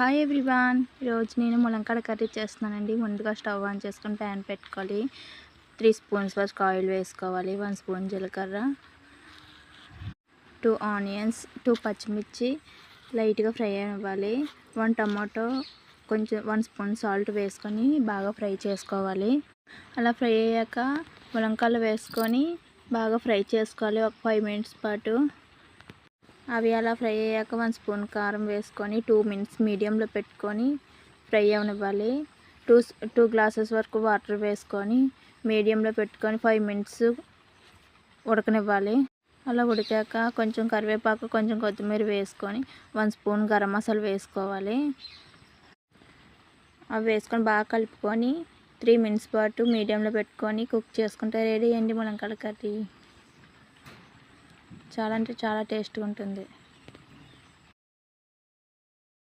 Hi everyone ఈరోజు నేను ములంకాడ curry చేస్తున్నానండి. ముందుగా స్టవ్ ఆన్ చేసుకొని ప్యాన్ పెట్టుకోవాలి. త్రీ స్పూన్స్ వరకు ఆయిల్ వేసుకోవాలి. వన్ స్పూన్ జీలకర్ర. టూ ఆనియన్స్ టూ పచ్చిమిర్చి. లైట్గా ఫ్రై అవ్వాలి. వన్ టమాటో కొంచెం వన్ స్పూన్ సాల్ట్ వేసుకొని బాగా ఫ్రై చేసుకోవాలి. అలా ఫ్రై అయ్యాక ములంకాయలు వేసుకొని బాగా ఫ్రై చేసుకోవాలి. ఒక ఫైవ్ మినిట్స్ పాటు. అవి అలా ఫ్రై అయ్యాక వన్ స్పూన్ కారం వేసుకొని టూ మినిట్స్ మీడియంలో పెట్టుకొని ఫ్రై అవనివ్వాలి. టూ టూ గ్లాసెస్ వరకు వాటర్ వేసుకొని మీడియంలో పెట్టుకొని ఫైవ్ మినిట్స్ ఉడకనివ్వాలి. అలా ఉడికాక కొంచెం కరివేపాకు కొంచెం కొత్తిమీర వేసుకొని వన్ స్పూన్ గరం మసాలా వేసుకోవాలి. అవి వేసుకొని బాగా కలుపుకొని త్రీ మినిట్స్ పాటు మీడియంలో పెట్టుకొని కుక్ చేసుకుంటే రెడీ అండి ములంకాడ కర్రీ. చాలా అంటే చాలా టేస్ట్గా ఉంటుంది.